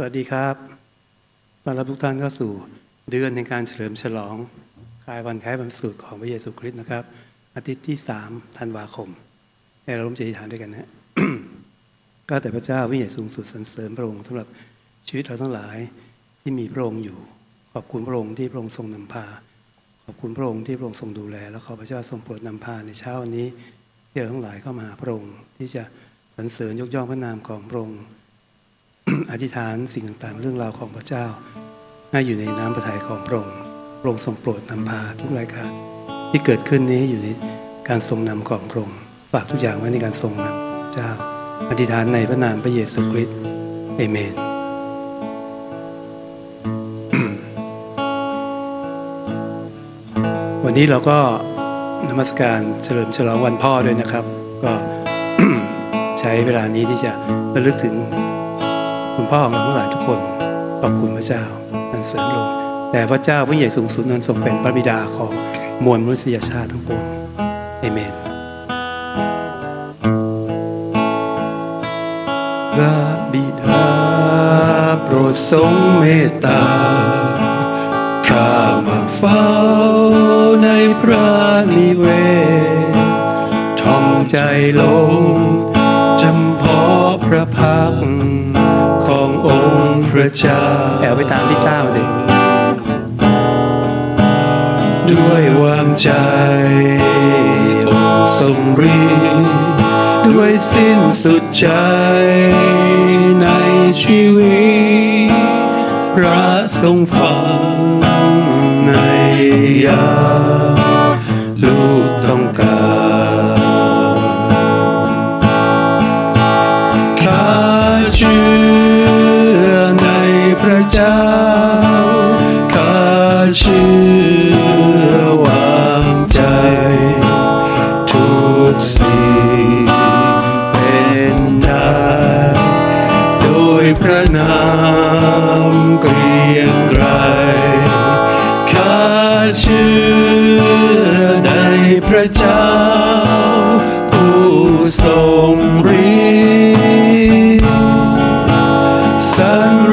สวัสดีครับต้อนรับทุกท่านเข้าสู่เดือนในการเฉลิมฉลองคลายวันคล้ายวันสูตรของพระเยซูคริสต์นะครับ อาทิตย์ที่3ธันวาคม ให้เราร่วมใจฐานด้วยกันนะก็แต่พระเจ้าวิญญาณสูงสุดสรรเสริญพระองค์สำหรับชีวิตเราทั้งหลายที่มีพระองค์อยู่ ขอบคุณพระองค์ที่พระองค์ทรงนำพา ขอบคุณพระองค์ที่พระองค์ทรงดูแล และขอพระเจ้าทรงโปรดนำพาในเช้าวันนี้ที่เราทั้งหลายเข้ามาหาพระองค์ที่จะสรรเสริญยกย่องพระนามของพระองค์ อธิษฐานสิ่งต่างๆ เรื่องราวของพระเจ้าให้อยู่ในน้ำพระทัยของพระองค์พระองค์ทรงโปรดนำพาทุกรายการที่เกิดขึ้นนี้อยู่ในการทรงนำของพระองค์ฝากทุกอย่างไว้ในการทรงนำพระเจ้า อธิษฐานในพระนามพระเยซูคริสต์เอเมนวันนี้เราก็นมัสการเฉลิมฉลองวันพ่อด้วยนะครับ ก็ใช้เวลานี้ที่จะระลึกถึง คุณพ่อของเราทั้งหลายทุกคน ขอบคุณพระเจ้านันเสริมลงแต่พระเจ้าผู้ใหญ่สูงสุดนั้นทรงเป็นพระบิดาของมวลมนุษยชาติทั้งปวงเอเมนพระบิดาโปรดทรงเมตตาข้ามาเฝ้าในพระนิเวศน์ทอมใจลงจำเพาะพระพักตร์ ององค์พระเจ้าแอบไปตามลิต้ามาสิด้วยวางใจองค์ทรงฤทธิ์ด้วยสิ้นสุดใจในชีวิต พระทรงฟังในยามลูกต้องการ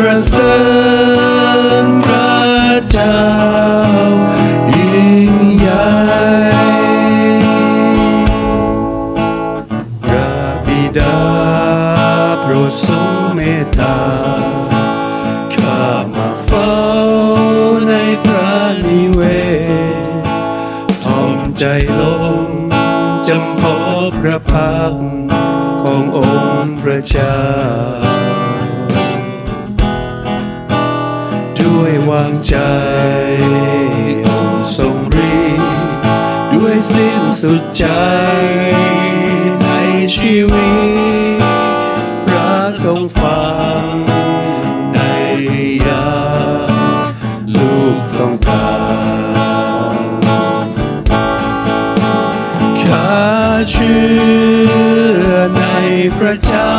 ร ใจองค์ทรงฤทธิ์ด้วยสิ้นสุดใจในชีวิต พระทรงฟังในยามลูกต้องการข้าเชื่อในพระเจ้า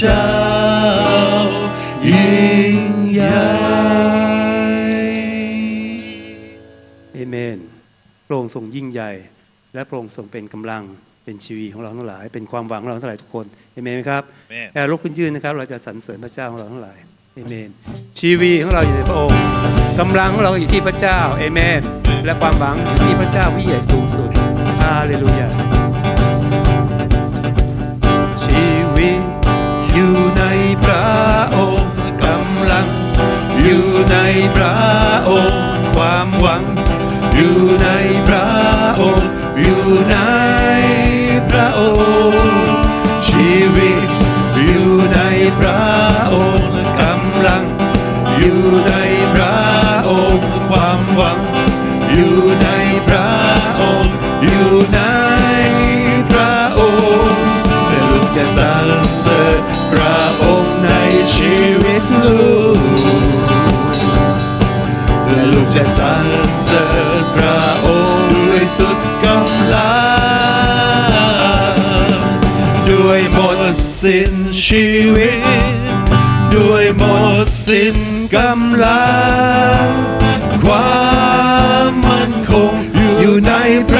เจ้ายิ่งใหญ่เอเมนพระองค์ทรงยิ่งใหญ่ และพระองค์ทรงเป็นกำลังเป็นชีวิตของเราทั้งหลาย เป็นความหวังของเราทั้งหลายทุกคนเอเมนไหมครับแอบลุกขึ้นยืนนะครับ เราจะสรรเสริญพระเจ้าของเราทั้งหลายเอเมน ชีวีของเราอยู่ในพระองค์กำลังของเราอยู่ที่พระเจ้าเอเมน และความหวังอยู่ที่พระเจ้าวิเศษสูงสุดฮาเลลูยาชีวี ระองค์กำลัง อยู่ในพระองค์ความหวัง อยู่ในพระองค์ อยู่ในพระองค์ ชีวิต อยู่ในพระองค์กำลัง อยู่ในพระองค์ความหวัง จะสรรเสริญพระองค์ด้วยสุดกำลัง ด้วยหมดสิ้นชีวิต ด้วยหมดสิ้นกำลัง ความมั่นคงอยู่ในพระ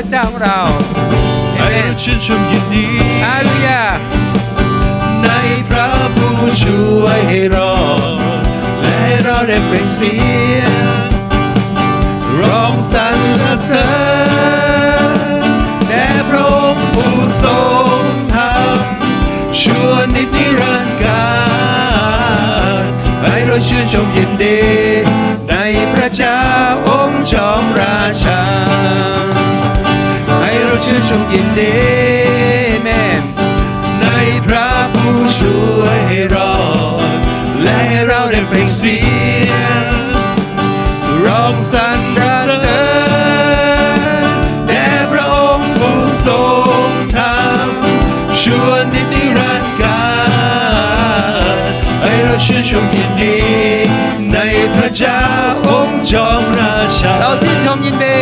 พระเจ้าของเราเอให้เมนเราชื่นชมยินดีฮาเลลูยาในพระผู้ช่วยให้รอดและให้เราได้เป็นเสียงร้องสรรเสริญแด่พระองค์ผู้ทรงธรรมชั่วนิจนิรันดร์การให้เราชื่นชมยินดี ในพระเจ้าองค์จอมราชาให้เรา ชื่นชมยินดีแม่นในพระผู้ช่วยให้รอดและให้เราได้เปล่งเสียงร้องสรรเสริญแด่พระองค์ผู้ทรงธรรมชวนนิรันดร์การให้เราชื่นชมยินดีในพระเจ้าองค์จอมราชาเราชื่นชมยินดี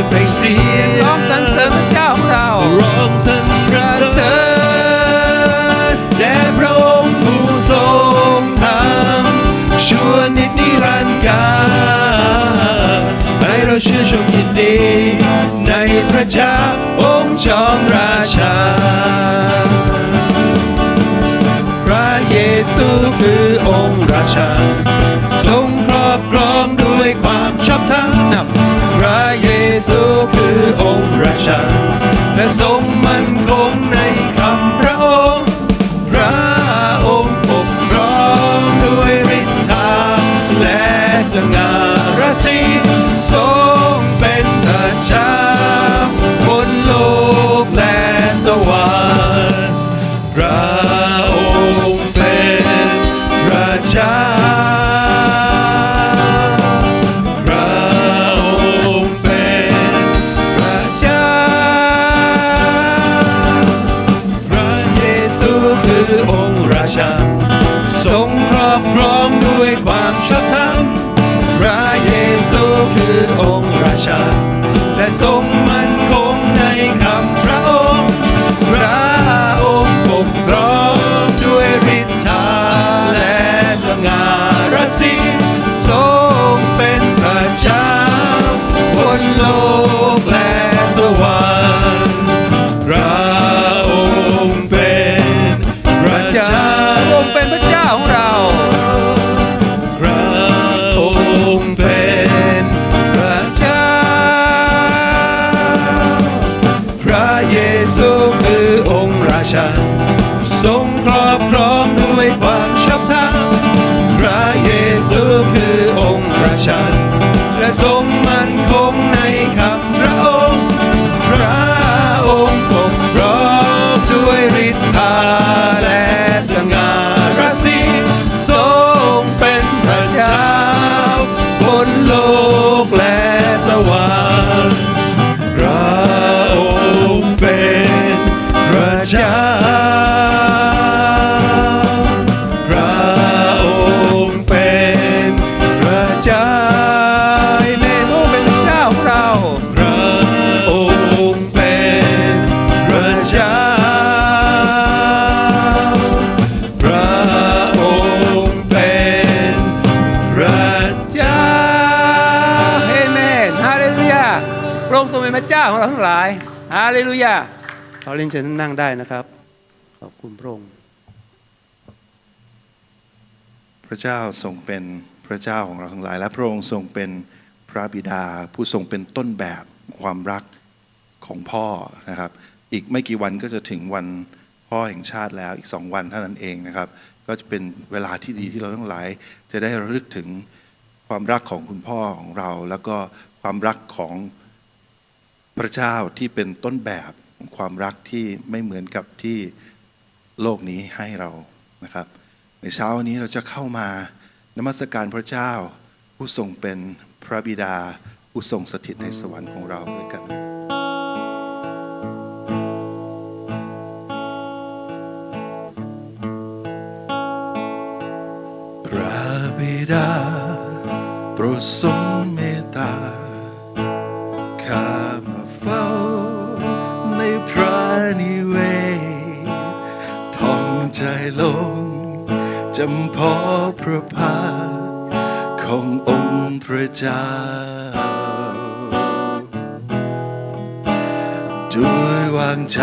เราได้เปล่งเสียงร้องสรรเสริญพระเจ้าของเราร้องสรรเสริญแด่พระองค์ผู้ทรงธรรมชั่วนิจนิรันดร์การให้เราชื่นชมยินดี ในพระเจ้าองค์จอมราชา พระเยซูคือองค์ราชา ซูคือองค์ราชาและทรง อ เราเล่นเชิญนั่งได้นะครับ ขอบคุณพระองค์ พระเจ้าทรงเป็นพระเจ้าของเราทั้งหลาย และพระองค์ทรงเป็นพระบิดา ผู้ทรงเป็นต้นแบบความรักของพ่อนะครับ อีกไม่กี่วันก็จะถึงวันพ่อแห่งชาติแล้วอีกสองวันเท่านั้นเองนะครับ ก็จะเป็นเวลาที่ดีที่เราทั้งหลาย จะได้ระลึกถึงความรักของคุณพ่อของเรา แล้วก็ความรักของพระเจ้าที่เป็นต้นแบบ ความรักที่ไม่เหมือนกับที่โลกนี้ให้เรานะครับ ในเช้าวันนี้เราจะเข้ามานมัสการพระเจ้า ผู้ทรงเป็นพระบิดา ผู้ทรงสถิตในสวรรค์ของเราด้วยกันพระบิดาโปรดทรง ใจลงจำพอพระภาขององค์พระเจ้าด้วยวางใจ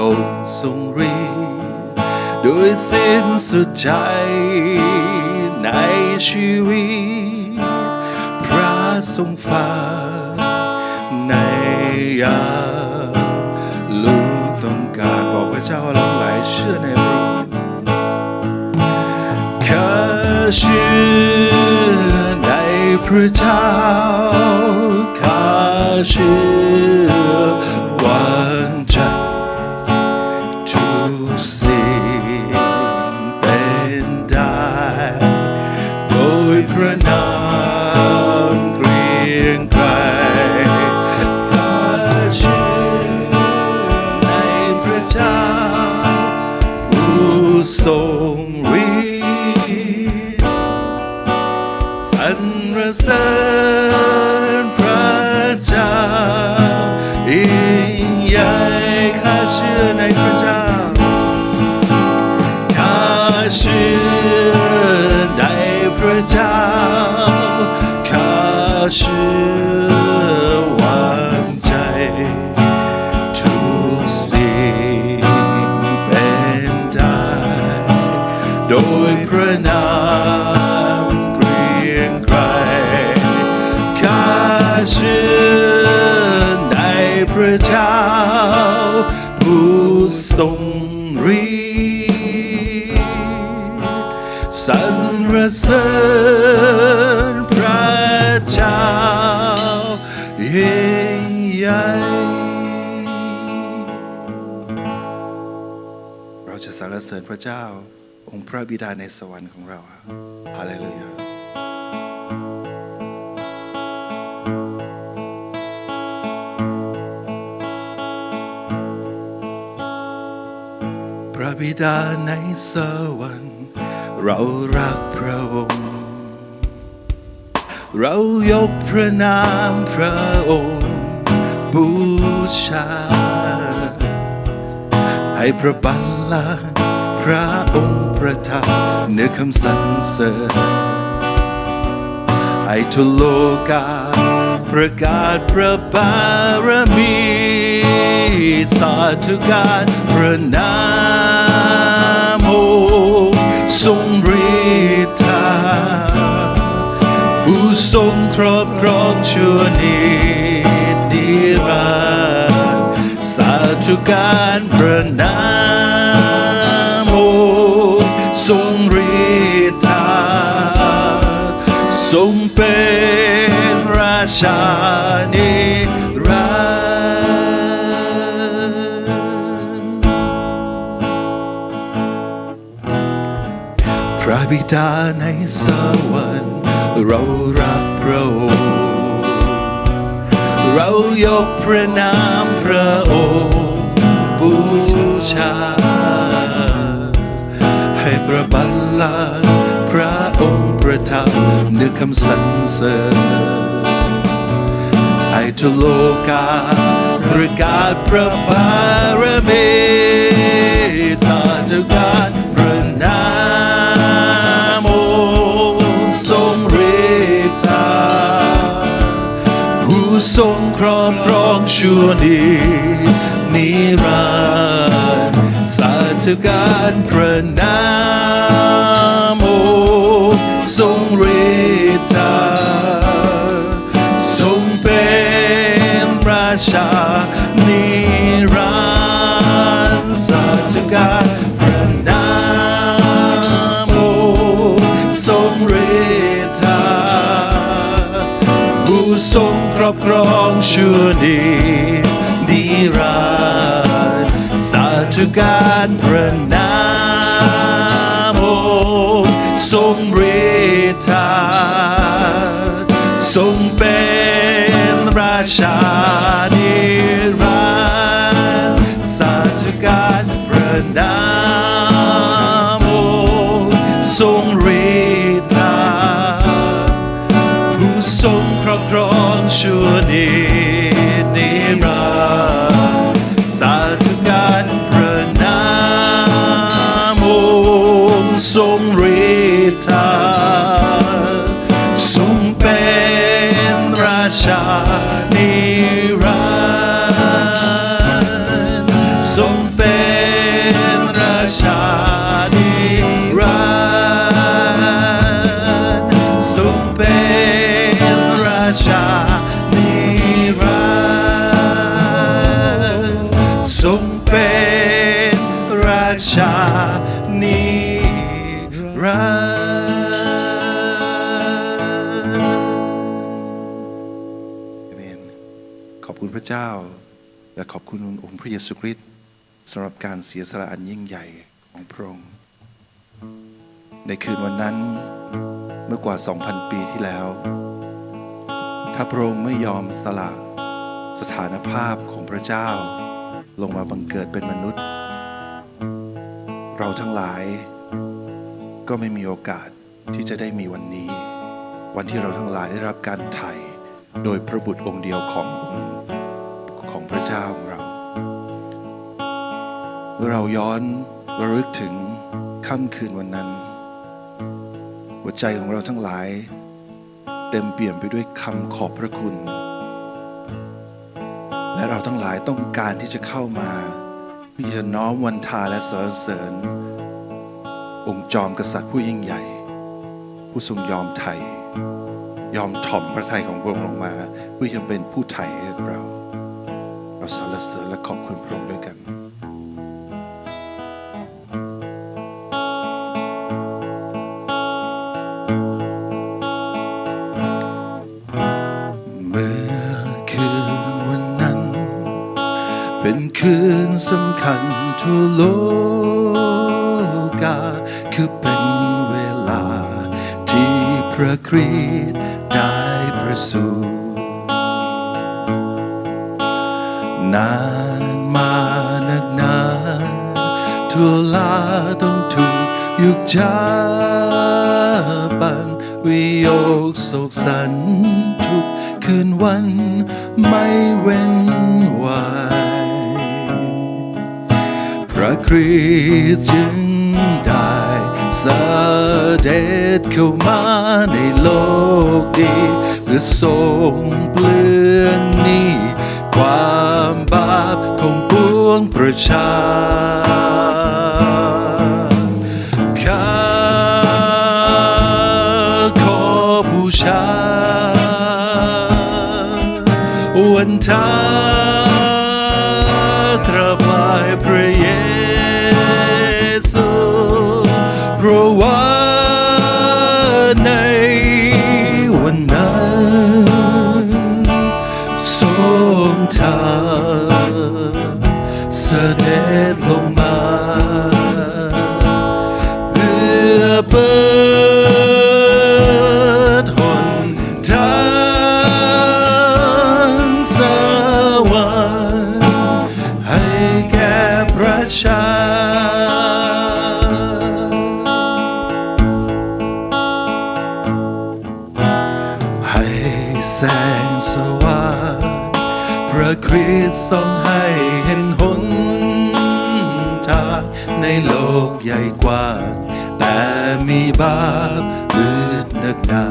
องค์ทรงรีด้วยสิ้นสุดใจในชีวิต พระทรงฟ้าในยามลูกต้องการบอกพระเจ้าเรา หลายเชื่อ ทรงฤทธิ์สรรเสริญพระเจ้ายิ่งใหญ่ข้าเชื่อในพระเจ้าข้าเชื่อในพระเจ้าข้าเชื่อ ทรงฤทธิ์สรรเสริญพระเจ้ายิ่งใหญ่เราจะสรรเสริญพระเจ้าองค์พระบิดาในสวรรค์ของเราฮาเลลูยา บิดาในสวรรค์เรารักพระองค์ เรายกพระนามพระองค์ บูชา ให้พระบัลลังก์พระองค์ประทับเนื้อคำสรรเสริญให้ทุโลกาประกาศพระบารมีสาธุการพระนาม ทรงฤทธาผู้ทรงครอบครองชั่วนิรันดร์สาธุการพระนามองค์ทรงฤทธาทรงเป็นราชานิรัน บิดาในสวรรค์เรารักพระองค์เรายกพระนามพระองค์บูชา ให้พระบัลลังก์พระองค์ประทับเนื้อคำสรรเสริญให้ทุโลกาประกาศพระบารมีสาธุการพระนาม ทรงครอบครองชั่วนินิรันดร์สาธุการพระนามโอทรงฤทธาทรงเป็นราชานิรันดร์สาธุการพระนามโอทรงฤท ทรงครอบครองชั่วนินิรันดร์สาธุการพระนามองค์ทรงฤทาทรงเป็นราชานิรันดร์สาธุการพระนามองค์ทรงฤท คร คุณองค์พระเยซูคริสต์สำหรับการเสียสละอันยิ่งใหญ่ของพระองค์ในคืนวันนั้นเมื่อกว่า 2,000 ปีที่แล้ว ถ้าพระองค์ไม่ยอมสละสถานภาพของพระเจ้า ลงมาบังเกิดเป็นมนุษย์ เราทั้งหลายก็ไม่มีโอกาสที่จะได้มีวันนี้ วันที่เราทั้งหลายได้รับการไถ่โดยพระบุตรองค์เดียวขององค์ของพระเจ้าของเรา เมื่อเราย้อนระลึกถึงค่ำคืนวันนั้น หัวใจของเราทั้งหลาย เต็มเปี่ยมไปด้วยคำขอบพระคุณ และเราทั้งหลายต้องการที่จะเข้ามาเพื่อจะน้อมวันทาและสรรเสริญ องค์จอมกษัตริย์ผู้ยิ่งใหญ่ ผู้ทรงยอมไถ่ยอมถ่อมพระทัยของพระองค์ลงมาเพื่อจะเป็นผู้ไถ่ให้กับเรา เราสรรเสริญและขอบคุณพระองค์ด้วยกัน สำคัญทั่วโลกา คือเป็นเวลา ที่พระคริสต์ได้ประสูตินานมานักนานทั่วลาต้องถูกยุกจาปันวิโยคโศกสันทุกคืนวันไม่เว้นวัน คริสต์จึงได้เสด็จเข้ามาในโลกดีเพื่อทรงเปลืองนี้ความบาปของปวงประชา สต์ทรงให้เห็นหนทางในโลกใหญ่กว้าง แต่มีบาปมืดนักหนา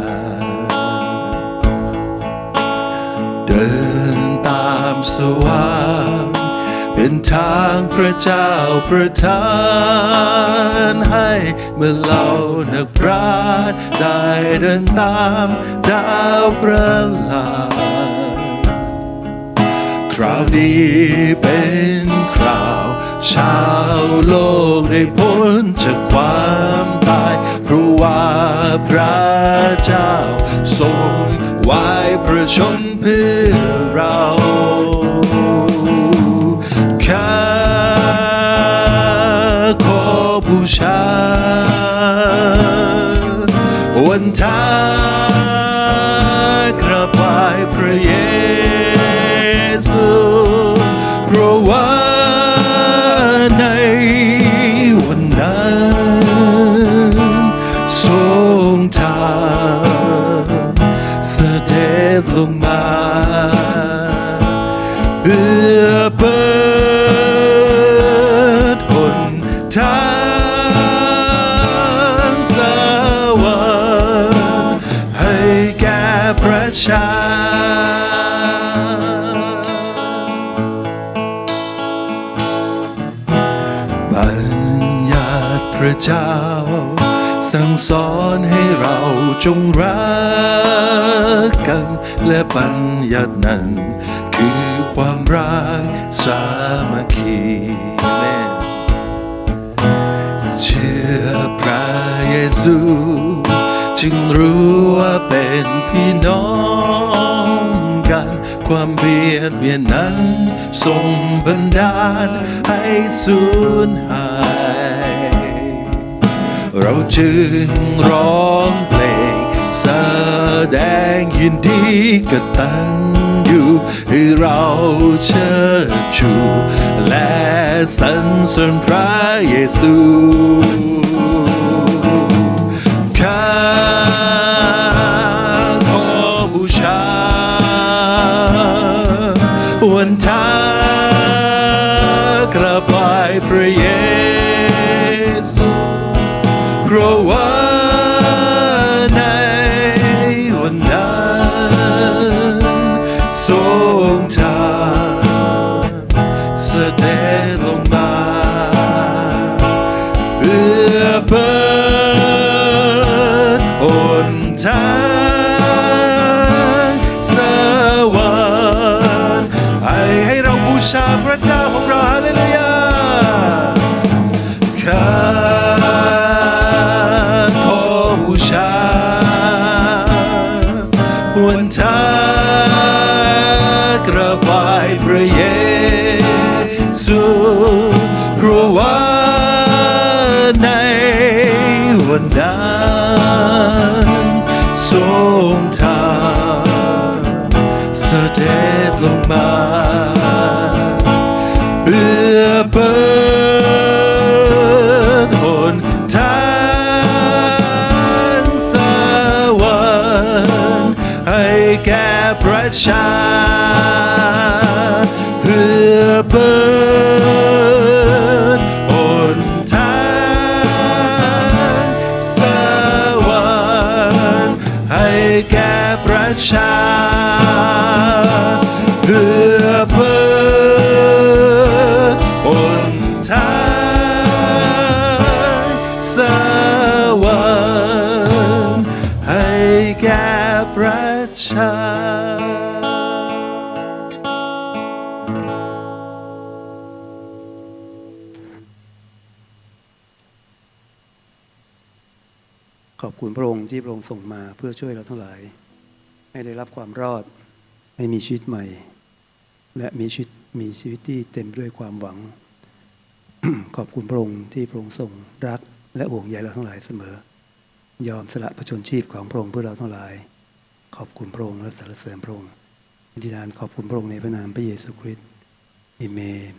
เดินตามสว่างเป็นทางพระเจ้าประทานให้เมื่อเรานักปราชญ์ได้เดินตามดาวประหลาด คราวนี้เป็นคราว ชาวโลกได้พ้นจากความตาย เพราะว่าพระเจ้าทรงไว้พระชนเพื่อเราข้าขอบูชาวันทา ประชา บัญญัติพระเจ้า สั่งสอนให้เราจงรักกัน และบัญญัตินั้น คือความรักสามัคคีแม่เชื่อพระเยซู จึงรู้ว่าเป็นพี่น้องกัน ความเบียดเบียนนั้นส่งบันดาลให้สูญหาย เราจึงร้องเพลงแสดงยินดีกตันอยู่ให้เราเชิดชู และสรรเสริญพระเยซู ชา องค์ที่พรงส่งมาเพื่อช่วยเราทั้งหลาย ให้ได้รับความรอด ให้มีชีวิตใหม่ และมีชีวิตมีชีวิตที่เต็มด้วยความหวัง ขอบคุณพระองค์ที่พระองค์ทรงรัก และห่วงใยเราทั้งหลายเสมอ ยอมสละพระชนชีพของพระองค์เพื่อเราทั้งหลาย ขอบคุณพระองค์และสรรเสริญพระองค์อธิษฐานขอบคุณพระองค์ในพระนามพระเยซูคริสต์เอเมน